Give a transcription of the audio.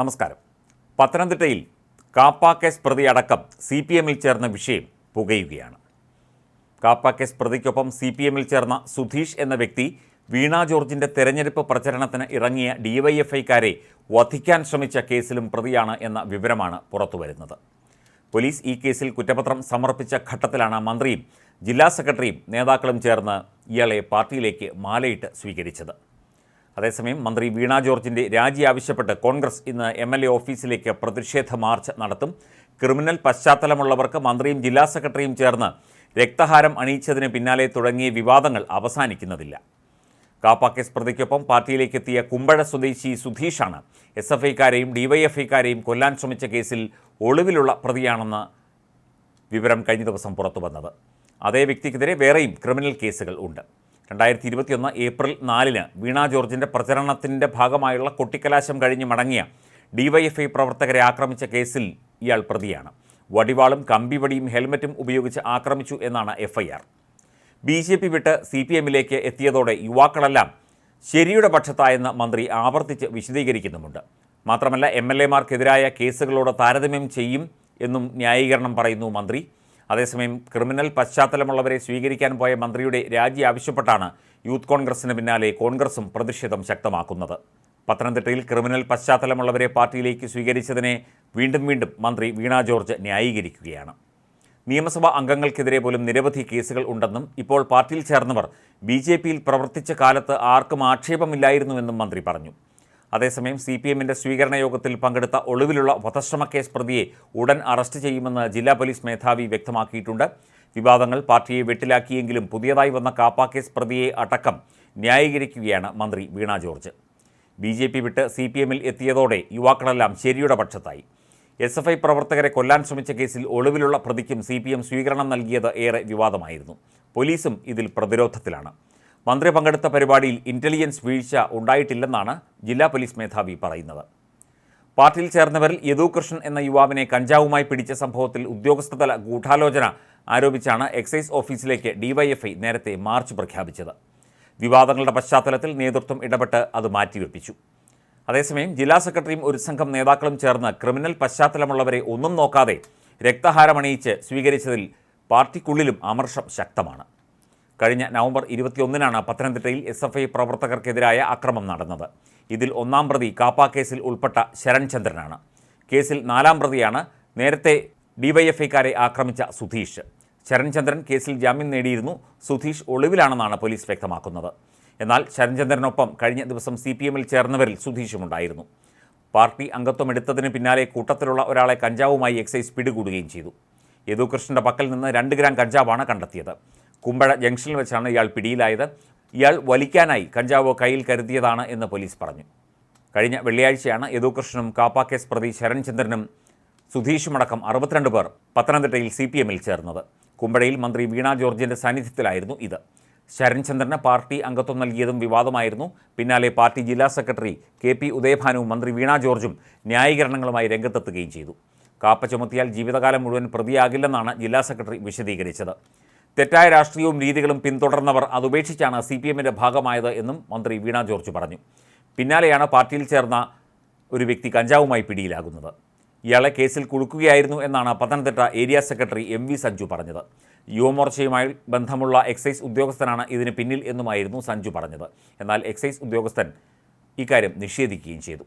നമസ്കാരം. പത്തനംതിട്ടയിൽ കാപ്പ കേസ് പ്രതി അടക്കം സി പി എമ്മിൽ ചേർന്ന വിഷയം പുകയുകയാണ്. കാപ്പ കേസ് പ്രതിക്കൊപ്പം സി പി എമ്മിൽ ചേർന്ന സുധീഷ് എന്ന വ്യക്തി വീണ ജോർജിന്റെ തെരഞ്ഞെടുപ്പ് പ്രചരണത്തിന് ഇറങ്ങിയ ഡിവൈഎഫ്ഐക്കാരെ വധിക്കാൻ ശ്രമിച്ച കേസിലും പ്രതിയാണ് എന്ന വിവരമാണ് പുറത്തുവരുന്നത്. പോലീസ് ഈ കേസിൽ കുറ്റപത്രം സമർപ്പിച്ച ഘട്ടത്തിലാണ് മന്ത്രിയും ജില്ലാ സെക്രട്ടറിയും നേതാക്കളും ചേർന്ന് ഇയാളെ പാർട്ടിയിലേക്ക് മാലയിട്ട് സ്വീകരിച്ചത്. അതേസമയം മന്ത്രി വീണ ജോർജിന്റെ രാജി ആവശ്യപ്പെട്ട് കോൺഗ്രസ് ഇന്ന് എം എൽ എ ഓഫീസിലേക്ക് പ്രതിഷേധ മാർച്ച് നടത്തും. ക്രിമിനൽ പശ്ചാത്തലമുള്ളവർക്ക് മന്ത്രിയും ജില്ലാ സെക്രട്ടറിയും ചേർന്ന് രക്തഹാരം അണിയിച്ചതിന് പിന്നാലെ തുടങ്ങിയ വിവാദങ്ങൾ അവസാനിക്കുന്നതില്ല. കാപ്പ കേസ് പ്രതിക്കൊപ്പം പാർട്ടിയിലേക്ക് എത്തിയ കുമ്പഴ സ്വദേശി സുധീഷാണ് എസ് എഫ് ഐക്കാരെയും ഡിവൈഎഫ്ഐക്കാരെയും കൊല്ലാൻ ശ്രമിച്ച കേസിൽ ഒളിവിലുള്ള പ്രതിയാണെന്ന് വിവരം കഴിഞ്ഞ ദിവസം പുറത്തുവന്നത് അതേ വ്യക്തിക്കെതിരെ വേറെയും ക്രിമിനൽ കേസുകൾ ഉണ്ട്. രണ്ടായിരത്തി ഇരുപത്തിയൊന്ന് ഏപ്രിൽ നാലിന് വീണ ജോർജിന്റെ പ്രചരണത്തിന്റെ ഭാഗമായുള്ള കൊട്ടിക്കലാശം കഴിഞ്ഞ് മടങ്ങിയ ഡിവൈഎഫ്ഐ പ്രവർത്തകരെ ആക്രമിച്ച കേസിൽ ഇയാൾ പ്രതിയാണ്. വടിവാളും കമ്പിവടിയും ഹെൽമറ്റും ഉപയോഗിച്ച് ആക്രമിച്ചു എന്നാണ് എഫ്ഐആർ. ബി ജെ പി വിട്ട് സി പി എമ്മിലേക്ക് എത്തിയതോടെ യുവാക്കളെല്ലാം ശരിയുടെ പക്ഷത്തായെന്ന് മന്ത്രി ആവർത്തിച്ച് വിശദീകരിക്കുന്നുമുണ്ട്. മാത്രമല്ല എം എൽ എമാർക്കെതിരായ കേസുകളോട് താരതമ്യം ചെയ്യും എന്നും ന്യായീകരണം പറയുന്നു മന്ത്രി. അതേസമയം ക്രിമിനൽ പശ്ചാത്തലമുള്ളവരെ സ്വീകരിക്കാൻ പോയ മന്ത്രിയുടെ രാജി ആവശ്യപ്പെട്ടാണ് യൂത്ത് കോൺഗ്രസിന് പിന്നാലെ കോൺഗ്രസും പ്രതിഷേധം ശക്തമാക്കുന്നത്. പത്തനംതിട്ടയിൽ ക്രിമിനൽ പശ്ചാത്തലമുള്ളവരെ പാർട്ടിയിലേക്ക് സ്വീകരിച്ചതിനെ വീണ്ടും വീണ്ടും മന്ത്രി വീണ ജോർജ് ന്യായീകരിക്കുകയാണ്. നിയമസഭാ അംഗങ്ങൾക്കെതിരെ പോലും നിരവധി കേസുകൾ ഉണ്ടെന്നും ഇപ്പോൾ പാർട്ടിയിൽ ചേർന്നവർ ബി ജെ പിയിൽ പ്രവർത്തിച്ച കാലത്ത് ആർക്കും ആക്ഷേപമില്ലായിരുന്നുവെന്നും മന്ത്രി പറഞ്ഞു. അതേസമയം സി പി എമ്മിന്റെ സ്വീകരണ യോഗത്തിൽ പങ്കെടുത്ത ഒളിവിലുള്ള വധശ്രമ കേസ് പ്രതിയെ ഉടൻ അറസ്റ്റ് ചെയ്യുമെന്ന് ജില്ലാ പോലീസ് മേധാവി വ്യക്തമാക്കിയിട്ടുണ്ട്. വിവാദങ്ങൾ പാർട്ടിയെ വെട്ടിലാക്കിയെങ്കിലും പുതിയതായി വന്ന കാപ്പ കേസ് പ്രതിയെ അടക്കം ന്യായീകരിക്കുകയാണ് മന്ത്രി Veena George. B J P വിട്ട് സി പി എമ്മിൽ എത്തിയതോടെ യുവാക്കളെല്ലാം ശരിയുടെ പക്ഷത്തായി. എസ് എഫ് ഐ പ്രവർത്തകരെ കൊല്ലാൻ ശ്രമിച്ച കേസിൽ ഒളിവിലുള്ള പ്രതിക്കും സി പി എം സ്വീകരണം നൽകിയത് ഏറെ വിവാദമായിരുന്നു. പോലീസും ഇതിൽ പ്രതിരോധത്തിലാണ്. മന്ത്രി പങ്കെടുത്ത പരിപാടിയിൽ ഇന്റലിജൻസ് വീഴ്ച ഉണ്ടായിട്ടില്ലെന്നാണ് ജില്ലാ പോലീസ് മേധാവി പറയുന്നത്. പാർട്ടിയിൽ ചേർന്നവരിൽ യദുകൃഷ്ണൻ എന്ന യുവാവിനെ കഞ്ചാവുമായി പിടിച്ച സംഭവത്തിൽ ഉദ്യോഗസ്ഥതല ഗൂഢാലോചന ആരോപിച്ചാണ് എക്സൈസ് ഓഫീസിലേക്ക് ഡിവൈഎഫ്ഐ നേരത്തെ മാർച്ച് പ്രഖ്യാപിച്ചത്. വിവാദങ്ങളുടെ പശ്ചാത്തലത്തിൽ നേതൃത്വം ഇടപെട്ട് അത് മാറ്റിവെപ്പിച്ചു. അതേസമയം ജില്ലാ സെക്രട്ടറിയും ഒരു സംഘം നേതാക്കളും ചേർന്ന് ക്രിമിനൽ പശ്ചാത്തലമുള്ളവരെ ഒന്നും നോക്കാതെ രക്തഹാരമണിയിച്ച് സ്വീകരിച്ചതിൽ പാർട്ടിക്കുള്ളിലും അമർഷം ശക്തമാണ്. കഴിഞ്ഞ നവംബർ ഇരുപത്തിയൊന്നിനാണ് പത്തനംതിട്ടയിൽ എസ് എഫ് ഐ പ്രവർത്തകർക്കെതിരായ അക്രമം നടന്നത്. ഇതിൽ ഒന്നാം പ്രതി കാപ്പ കേസിൽ ഉൾപ്പെട്ട ശരൺ ചന്ദ്രനാണ്. കേസിൽ നാലാം പ്രതിയാണ് നേരത്തെ ഡിവൈഎഫ്ഐക്കാരെ ആക്രമിച്ച സുധീഷ്. ശരൺചന്ദ്രൻ കേസിൽ ജാമ്യം നേടിയിരുന്നു. സുധീഷ് ഒളിവിലാണെന്നാണ് പോലീസ് വ്യക്തമാക്കുന്നത്. എന്നാൽ ശരൺചന്ദ്രനൊപ്പം കഴിഞ്ഞ ദിവസം സി പി എമ്മിൽ ചേർന്നവരിൽ സുധീഷുമുണ്ടായിരുന്നു പാർട്ടി അംഗത്വം എടുത്തതിന് പിന്നാലെ കൂട്ടത്തിലുള്ള ഒരാളെ കഞ്ചാവുമായി എക്സൈസ് പിടികൂടുകയും ചെയ്തു. യദുകൃഷ്ണന്റെ പക്കൽ നിന്ന് രണ്ട് ഗ്രാം കഞ്ചാവാണ് കണ്ടെത്തിയത്. കുമ്പഴ ജംഗ്ഷനിൽ വെച്ചാണ് ഇയാൾ പിടിയിലായത്. ഇയാൾ വലിക്കാനായി കഞ്ചാവ് കയ്യിൽ കരുതിയതാണ് എന്ന് പോലീസ് പറഞ്ഞു. കഴിഞ്ഞ വെള്ളിയാഴ്ചയാണ് യദുകൃഷ്ണനും കാപ്പ കേസ് പ്രതി ശരൺചന്ദ്രനും സുധീഷുമടക്കം അറുപത്തിരണ്ട് പേർ പത്തനംതിട്ടയിൽ സി പി എമ്മിൽ ചേർന്നത്. കുമ്പഴയിൽ മന്ത്രി വീണ ജോർജിന്റെ സാന്നിധ്യത്തിലായിരുന്നു ഇത്. ശരൺചന്ദ്രന് പാർട്ടി അംഗത്വം നൽകിയതും വിവാദമായിരുന്നു. പിന്നാലെ പാർട്ടി ജില്ലാ സെക്രട്ടറി കെ പി ഉദയഭാനുവും മന്ത്രി വീണ ജോർജും ന്യായീകരണങ്ങളുമായി രംഗത്തെത്തുകയും ചെയ്തു. കാപ്പ ചുമത്തിയാൽ ജീവിതകാലം മുഴുവൻ പ്രതിയാകില്ലെന്നാണ് ജില്ലാ സെക്രട്ടറി വിശദീകരിച്ചത്. തെറ്റായ രാഷ്ട്രീയവും രീതികളും പിന്തുടർന്നവർ അതുപേക്ഷിച്ചാണ് സി പി എമ്മിന്റെ ഭാഗമായത് എന്നും മന്ത്രി വീണ ജോർജ് പറഞ്ഞു. പിന്നാലെയാണ് പാർട്ടിയിൽ ചേർന്ന ഒരു വ്യക്തി കഞ്ചാവുമായി പിടിയിലാകുന്നത്. ഇയാളെ കേസിൽ കുടുക്കുകയായിരുന്നു എന്നാണ് Pathanamthitta area secretary M V Sanju പറഞ്ഞത്. യുവമോർച്ചയുമായി ബന്ധമുള്ള എക്സൈസ് ഉദ്യോഗസ്ഥനാണ് ഇതിന് പിന്നിൽ എന്നുമായിരുന്നു സഞ്ജു പറഞ്ഞത്. എന്നാൽ എക്സൈസ് ഉദ്യോഗസ്ഥൻ ഇക്കാര്യം നിഷേധിക്കുകയും ചെയ്തു.